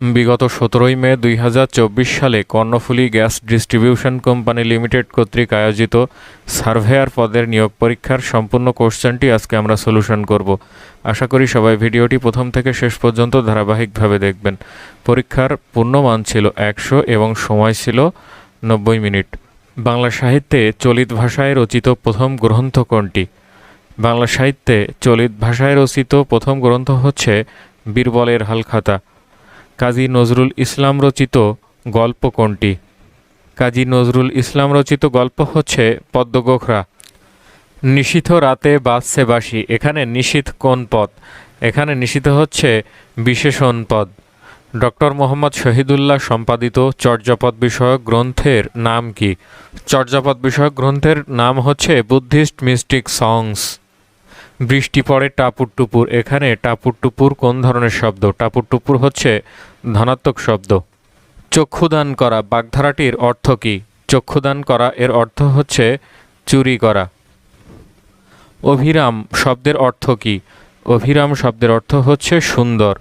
বিগত সতেরোই মে দুই হাজার চব্বিশ সালে Karnaphuli gas distribution company limited কর্তৃক আয়োজিত সার্ভেয়ার পদের নিয়োগ পরীক্ষার সম্পূর্ণ কোশ্চেনটি আজকে আমরা সলিউশন করব। আশা করি সবাই ভিডিওটি প্রথম থেকে শেষ পর্যন্ত ধারাবাহিকভাবে দেখবেন। পরীক্ষার পূর্ণমান ছিল একশো এবং সময় ছিল নব্বই মিনিট। বাংলা সাহিত্যে চলিত ভাষায় রচিত প্রথম গ্রন্থ কোনটি? বাংলা সাহিত্যে চলিত ভাষায় রচিত প্রথম গ্রন্থ হচ্ছে বীরবলের হালখাতা। কাজী নজরুল ইসলাম রচিত গল্প কোনটি? কাজী নজরুল ইসলাম রচিত গল্প হচ্ছে পদ্মগোখরা। নিশীথ রাতে বাজছে বাসি এখানে নিশীথ কোন পদ? এখানে নিশীথ হচ্ছে বিশেষণ পদ। ডক্টর মোহাম্মদ শহীদুল্লাহ সম্পাদিত চর্যাপদ বিষয়ক গ্রন্থের নাম কি? চর্যাপদ বিষয়ক গ্রন্থের নাম হচ্ছে বুদ্ধিস্ট মিস্টিক সংস। বৃষ্টি পড়ে টাপুর টুপুর এখানে টাপুর টুপুর কোন ধরনের শব্দ? টাপুর টুপুর হচ্ছে ধনাত্মক শব্দ। চক্ষুদান করা বাগধারাটির অর্থ কী? চক্ষুদান করা এর অর্থ হচ্ছে চুরি করা। অভিরাম শব্দের অর্থ কী? অভিরাম শব্দের অর্থ হচ্ছে সুন্দর।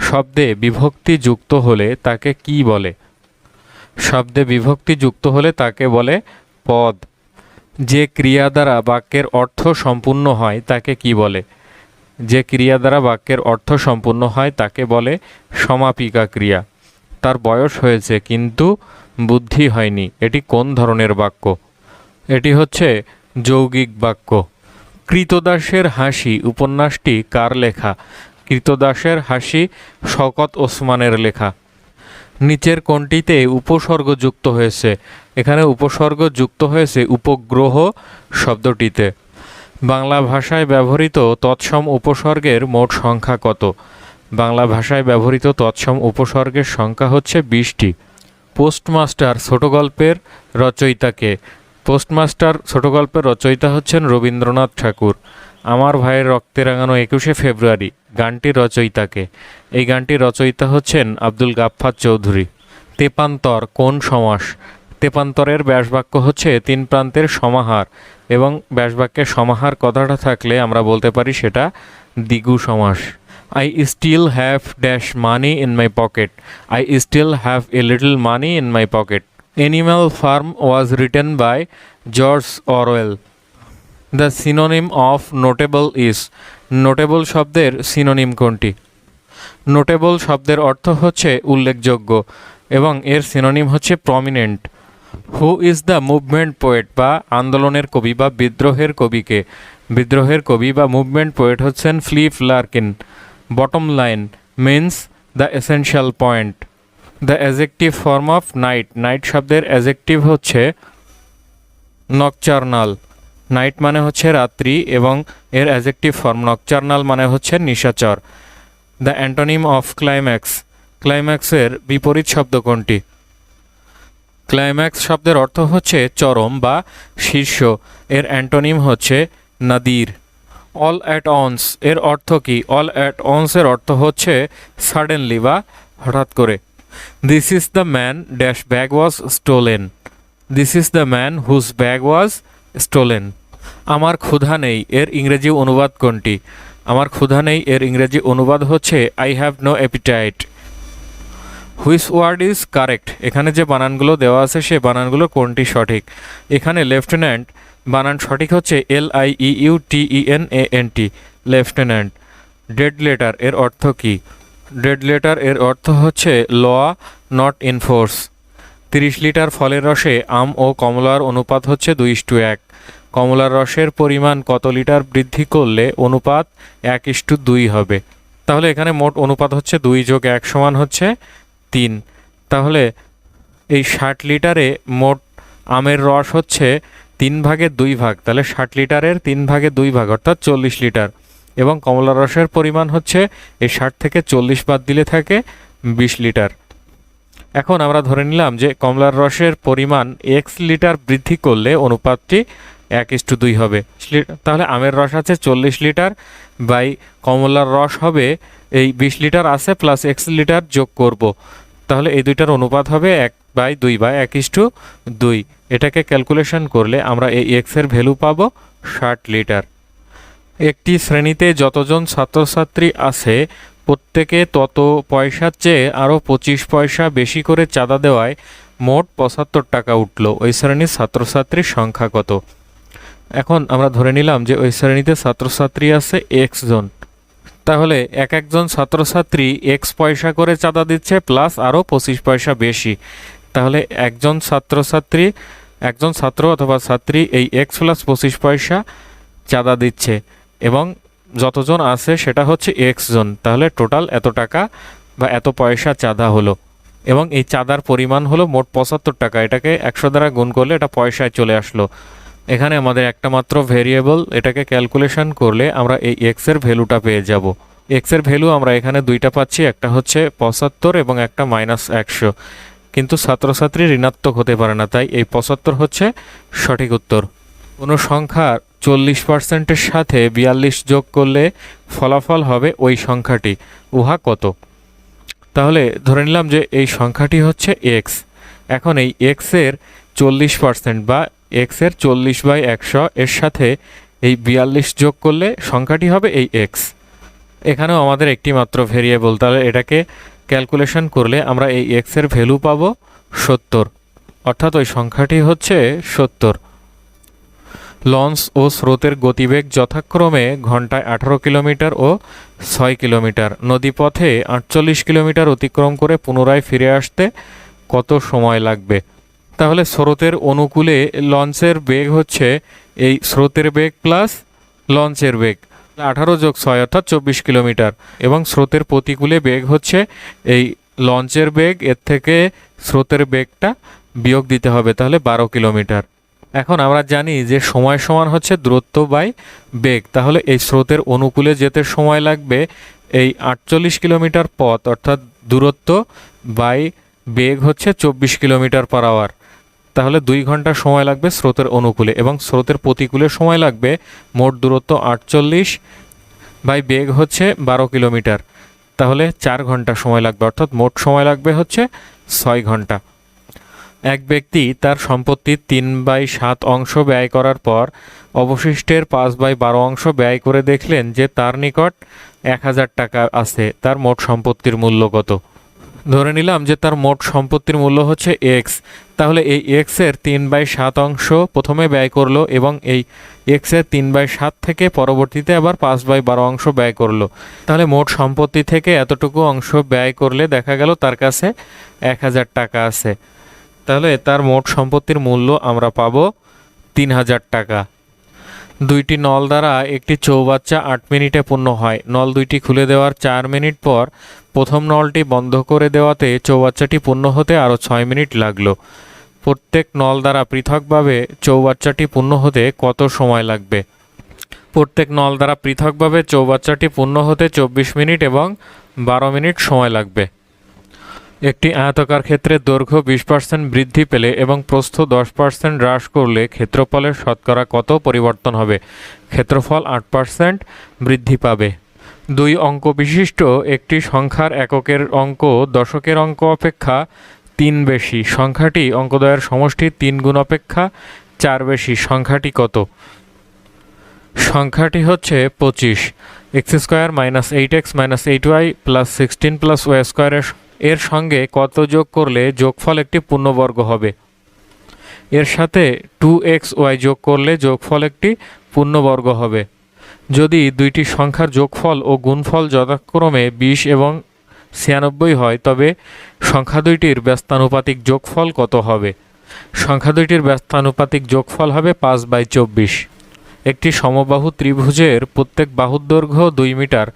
শব্দে বিভক্তি যুক্ত হলে তাকে কি বলে? শব্দে বিভক্তি যুক্ত হলে তাকে বলে পদ। যে ক্রিয়া দ্বারা বাক্যের অর্থ সম্পূর্ণ হয়, তাকে কি বলে? যে ক্রিয়া দ্বারা বাক্যের অর্থ সম্পূর্ণ হয়, তাকে বলে সমাপিকা ক্রিয়া। তার বয়স হয়েছে, কিন্তু বুদ্ধি হয়নি। এটি কোন ধরনের বাক্য? এটি হচ্ছে যৌগিক বাক্য। কৃতদাসের হাসি উপন্যাসটি কার লেখা? কৃতদাসের হাসি শকত ওসমানের লেখা। নিচের কোনটিতে উপসর্গ যুক্ত হয়েছে। এখানে উপসর্গ যুক্ত হয়েছে উপগ্রহ শব্দটিতে। বাংলা ভাষায় ব্যবহৃত তৎসম উপসর্গের মোট সংখ্যা কত? বাংলা ভাষায় ব্যবহৃত তৎসম উপসর্গের সংখ্যা হচ্ছে বিশটি। পোস্টমাস্টার ছোট গল্পের রচয়িতাকে। পোস্টমাস্টার ছোট গল্পের রচয়িতা হচ্ছেন রবীন্দ্রনাথ ঠাকুর। আমার ভাইয়ের রক্তে রাঙানো একুশে ফেব্রুয়ারি। গানটির রচয়িতাকে। এই গানটির রচয়িতা হচ্ছেন আব্দুল গাফফার চৌধুরী। তেপান্তর, কোন সমাস? তেপান্তরের ব্যাসবাক্য হচ্ছে, তিন প্রান্তের সমাহার এবং ব্যাসবাক্যের সমাহার কথাটা থাকলে আমরা বলতে পারি সেটা দ্বিগু সমাস। I still have dash money in my pocket I still have a little money in my pocket Animal Farm was written by George Orwell the synonym of notable is notable শব্দের সিনোনিম কোনটি? Notable শব্দের অর্থ হচ্ছে উল্লেখযোগ্য এবং এর synonym হচ্ছে prominent. Who is the movement poet বা আন্দোলনের কবি বা বিদ্রোহের কবিকে। বিদ্রোহের কবি বা মুভমেন্ট পোয়েট হচ্ছেন Philip Larkin. Bottom line means the essential point. The adjective form of night. Night শব্দের অ্যাজেক্টিভ হচ্ছে নকচার্নাল। নাইট মানে হচ্ছে রাত্রি এবং এর অ্যাজেক্টিভ ফর্ম নকচার্নাল মানে হচ্ছে নিশাচর। দ্য অ্যান্টোনিম অফ ক্লাইম্যাক্স ক্লাইম্যাক্সের বিপরীত শব্দ কোনটি? ক্লাইম্যাক্স শব্দের অর্থ হচ্ছে চরম বা শীর্ষ। এর অ্যান্টোনিম হচ্ছে নাদির। অল অ্যাট অনস এর অর্থ কি? অল অ্যাট অনস এর অর্থ হচ্ছে সাডেনলি বা হঠাৎ করে। This is the man dash bag was stolen this is the man whose bag was stolen আমার ক্ষুধা নেই, এর ইংরেজি অনুবাদ কোনটি? আমার ক্ষুধা নেই, এর ইংরেজি অনুবাদ হচ্ছে I have no appetite whose word is correct এখানে যে বানানগুলো দেওয়া আছে, সে বানানগুলো কোনটি সঠিক? এখানে লেফটেন্যান্ট, বানান সঠিক হচ্ছে L I E U T E N A N T lieutenant. Dead letter এর অর্থ কী? ডেড লেটার এর অর্থ হচ্ছে ল নট ইনফোর্স তিরিশ লিটার ফলের রসে আম ও কমলার অনুপাত হচ্ছে দুই ইস্টু এক। কমলার রসের পরিমাণ কত লিটার বৃদ্ধি করলে অনুপাত এক ইস্টু দুই হবে? তাহলে এখানে মোট অনুপাত হচ্ছে দুই যোগ এক সমান হচ্ছে তিন। তাহলে এই ষাট লিটারে মোট আমের রস হচ্ছে তিন ভাগের দুই ভাগ। তাহলে ষাট লিটারের তিন ভাগের দুই ভাগ, অর্থাৎ চল্লিশ লিটার। এবং কমলা রসের পরিমাণ হচ্ছে এই ষাট থেকে চল্লিশ বাদ দিলে থাকে বিশ লিটার। এখন আমরা ধরে নিলাম যে কমলার রসের পরিমাণ এক্স লিটার বৃদ্ধি করলে অনুপাতটি এক ইস্টু দুই হবে। তাহলে আমের রস আছে চল্লিশ লিটার বাই কমলার রস হবে এই বিশ লিটার আছে প্লাস এক্স লিটার যোগ করব। তাহলে এই দুইটার অনুপাত হবে এক বাই দুই বাই এক ইস্টু দুই। এটাকে ক্যালকুলেশন করলে আমরা এই এক্সের ভ্যালু পাবো ষাট লিটার। একটি শ্রেণীতে যতজন ছাত্রছাত্রী আছে প্রত্যেকে তত পয়সার চেয়ে আরও পঁচিশ পয়সা বেশি করে চাঁদা দেওয়ায় মোট পঁচাত্তর টাকা উঠল। ওই শ্রেণির ছাত্রছাত্রীর সংখ্যা কত? এখন আমরা ধরে নিলাম যে ওই শ্রেণীতে ছাত্রছাত্রী আছে এক্স জন। তাহলে এক একজন ছাত্রছাত্রী এক্স পয়সা করে চাঁদা দিচ্ছে প্লাস আরও পঁচিশ পয়সা বেশি। তাহলে একজন ছাত্রছাত্রী, একজন ছাত্র অথবা ছাত্রী এই এক্স প্লাস পঁচিশ পয়সা চাঁদা দিচ্ছে এবং যতজন আছে সেটা হচ্ছে এক্স জন। তাহলে টোটাল এত টাকা বা এত পয়সা চাঁদা হলো এবং এই চাঁদার পরিমাণ হলো মোট পঁচাত্তর টাকা। এটাকে একশো দ্বারা গুণ করলে এটা পয়সায় চলে আসলো। এখানে আমাদের একটা মাত্র ভেরিয়েবল এটাকে ক্যালকুলেশন করলে আমরা এই এক্সের ভ্যালুটা পেয়ে যাব। এক্সের ভ্যালু আমরা এখানে দুইটা পাচ্ছি, একটা হচ্ছে পঁচাত্তর এবং একটা মাইনাস একশো। কিন্তু ছাত্রছাত্রী ঋণাত্মক হতে পারে না, তাই এই পঁচাত্তর হচ্ছে সঠিক উত্তর। কোনো সংখ্যার চল্লিশ পার্সেন্টের সাথে বিয়াল্লিশ যোগ করলে ফলাফল হবে ওই সংখ্যাটি। উহা কত? তাহলে ধরে নিলাম যে এই সংখ্যাটি হচ্ছে এক্স এখন এই এক্সের চল্লিশ পার্সেন্ট বা এক্সের চল্লিশ বাই একশো এর সাথে এই বিয়াল্লিশ যোগ করলে সংখ্যাটি হবে এই এক্স এখানেও আমাদের একটি মাত্র ভেরিয়েবল তাহলে এটাকে ক্যালকুলেশন করলে আমরা এই এক্সের ভ্যালু পাবো সত্তর। অর্থাৎ ওই সংখ্যাটি হচ্ছে সত্তর। লঞ্চ ও স্রোতের গতিবেগ যথাক্রমে ঘন্টায় আঠারো কিলোমিটার ও ছয় কিলোমিটার। নদীপথে আটচল্লিশ কিলোমিটার অতিক্রম করে পুনরায় ফিরে আসতে কত সময় লাগবে? তাহলে স্রোতের অনুকূলে লঞ্চের বেগ হচ্ছে এই স্রোতের বেগ প্লাস লঞ্চের বেগ। আঠারো যোগ ছয় অর্থাৎ চব্বিশ কিলোমিটার। এবং স্রোতের প্রতিকূলে বেগ হচ্ছে এই লঞ্চের বেগ, এর থেকে স্রোতের বেগটা বিয়োগ দিতে হবে তাহলে বারো কিলোমিটার। এখন আমরা জানি যে সময় সমান হচ্ছে দূরত্ব বাই বেগ। তাহলে এই স্রোতের অনুকূলে যেতে সময় লাগবে এই আটচল্লিশ কিলোমিটার পথ, অর্থাৎ দূরত্ব বাই বেগ হচ্ছে চব্বিশ কিলোমিটার পার আওয়ার। তাহলে দুই ঘণ্টা সময় লাগবে স্রোতের অনুকূলে এবং স্রোতের প্রতিকূলে সময় লাগবে মোট দূরত্ব আটচল্লিশ বাই বেগ হচ্ছে বারো কিলোমিটার। তাহলে চার ঘণ্টা সময় লাগবে, অর্থাৎ মোট সময় লাগবে হচ্ছে ছয় ঘণ্টা। এক ব্যক্তি তার সম্পত্তির তিন বাই সাত অংশ ব্যয় করার পর অবশিষ্টের পাঁচ বাই বারো অংশ ব্যয় করে দেখলেন যে তার নিকট এক হাজার টাকা আছে, তার মোট সম্পত্তির মূল্য কত? ধরে নিলাম যে তার মোট সম্পত্তির মূল্য হচ্ছে এক্স তাহলে এই এক্সের তিন বাই সাত অংশ প্রথমে ব্যয় করল এবং এই এক্সের তিন বাই সাত থেকে পরবর্তীতে আবার পাঁচ বাই বারো অংশ ব্যয় করল। তাহলে মোট সম্পত্তি থেকে এতটুকু অংশ ব্যয় করলে দেখা গেল তার কাছে এক হাজার টাকা আছে। তাহলে তার মোট সম্পত্তির মূল্য আমরা পাবো তিন হাজার টাকা। দুইটি নল দ্বারা একটি চৌবাচ্চা আট মিনিটে পূর্ণ হয়। নল দুইটি খুলে দেওয়ার চার মিনিট পর প্রথম নলটি বন্ধ করে দেওয়াতে চৌবাচ্চাটি পূর্ণ হতে আরও ছয় মিনিট লাগল। প্রত্যেক নল দ্বারা পৃথকভাবে চৌবাচ্চাটি পূর্ণ হতে কত সময় লাগবে? প্রত্যেক নল দ্বারা পৃথকভাবে চৌবাচ্চাটি পূর্ণ হতে চব্বিশ মিনিট এবং বারো মিনিট সময় লাগবে। একটি আয়তাকার ক্ষেত্রে দৈর্ঘ্য বিশ পার্সেন্ট বৃদ্ধি পেলে এবং প্রস্থ দশ পার্সেন্ট হ্রাস করলে ক্ষেত্রফলের শতকরা কত পরিবর্তন হবে? ক্ষেত্রফল আট পার্সেন্ট বৃদ্ধি পাবে। দুই অঙ্ক বিশিষ্ট একটি সংখ্যার এককের অঙ্ক দশকের অঙ্ক অপেক্ষা তিন বেশি। সংখ্যাটি অঙ্কদয়ের সমষ্টি তিন গুণ অপেক্ষা চার বেশি। সংখ্যাটি কত? সংখ্যাটি হচ্ছে পঁচিশ। X square minus eight X minus eight Y plus sixteen plus Y স্কোয়ারের এর সঙ্গে কত যোগ করলে যোগফল একটি পূর্ণবর্গ হবে? এর সাথে টু এক্স ওয়াই যোগ করলে যোগফল একটি পূর্ণবর্গ হবে। যদি দুইটি সংখ্যার যোগফল ও গুণফল যথাক্রমে বিশ এবং ছিয়ানব্বই হয়, তবে সংখ্যা দুইটির ব্যস্তানুপাতিক যোগফল কত হবে? সংখ্যা দুইটির ব্যস্তানুপাতিক যোগফল হবে পাঁচ বাই চব্বিশ। একটি সমবাহু ত্রিভুজের প্রত্যেক বাহুর দৈর্ঘ্য দুই মিটার।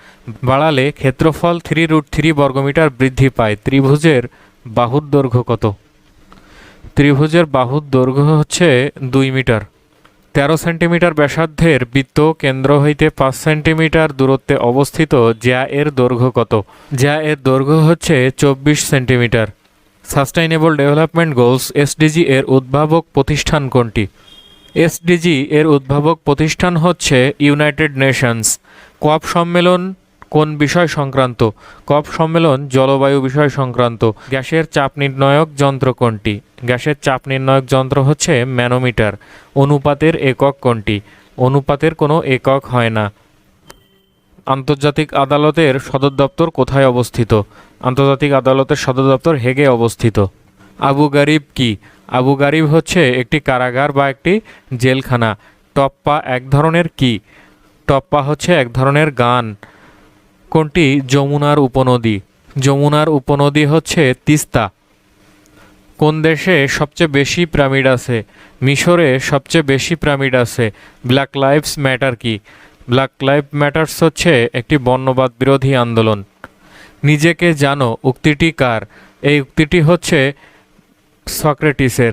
বাড়ালে ক্ষেত্রফল থ্রি রুট থ্রি বর্গমিটার বৃদ্ধি পায়। ত্রিভুজের বাহুর দৈর্ঘ্য কত? ত্রিভুজের বাহুর দৈর্ঘ্য হচ্ছে দুই মিটার। তেরো সেন্টিমিটার ব্যাসার্ধের বৃত্ত কেন্দ্র হইতে পাঁচ সেন্টিমিটার দূরত্বে অবস্থিত জ্যা এর দৈর্ঘ্য কত? জ্যা এর দৈর্ঘ্য হচ্ছে চব্বিশ centimetre. Sustainable development goals SDG এর উদ্ভাবক প্রতিষ্ঠান কোনটি? এসডিজি এর উদ্ভাবক প্রতিষ্ঠান হচ্ছে ইউনাইটেড নেশনস। কপ সম্মেলন কোন বিষয় সংক্রান্ত? কপ সম্মেলন জলবায়ু বিষয় সংক্রান্ত। গ্যাসের চাপ নির্ণায়ক যন্ত্র কোনটি? গ্যাসের চাপ নির্ণায়ক যন্ত্র হচ্ছে ম্যানোমিটার, অনুপাতের একক কোনটি? অনুপাতের কোনো একক হয় না। আন্তর্জাতিক আদালতের সদর দপ্তর কোথায় অবস্থিত? আন্তর্জাতিক আদালতের সদর দপ্তর হেগে অবস্থিত। আবু গারিব কি? আবু গারিব হচ্ছে একটি কারাগার বা একটি জেলখানা। টপ্পা এক ধরনের কি? টপ্পা হচ্ছে এক ধরনের গান। কোনটি? যমুনার উপনদী। যমুনার উপনদী হচ্ছে তিস্তা। কোন দেশে সবচেয়ে বেশি পিরামিড আছে? মিশরে সবচেয়ে বেশি পিরামিড আছে। ব্ল্যাক লাইভস ম্যাটার কি? ব্ল্যাক লাইভ ম্যাটার্স হচ্ছে একটি বর্ণবাদ বিরোধী আন্দোলন। নিজেকে জানো, উক্তিটি কার? এই উক্তিটি হচ্ছে সক্রেটিসের।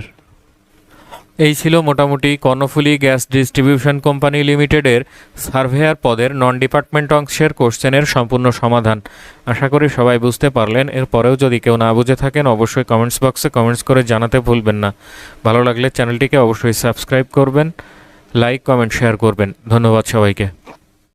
এই ছিল মোটামুটি কর্ণফুলি গ্যাস ডিস্ট্রিবিউশন কোম্পানি লিমিটেডের সার্ভেয়ার পদের নন ডিপার্টমেন্ট অংশের কোশ্চেনের সম্পূর্ণ সমাধান। আশা করি সবাই বুঝতে পারলেন। এরপরেও যদি কেউ না বুঝে থাকেন, অবশ্যই কমেন্টস বক্সে কমেন্টস করে জানাতে ভুলবেন না। ভালো লাগলে চ্যানেলটিকে অবশ্যই সাবস্ক্রাইব করবেন লাইক কমেন্ট শেয়ার করবেন। ধন্যবাদ সবাইকে।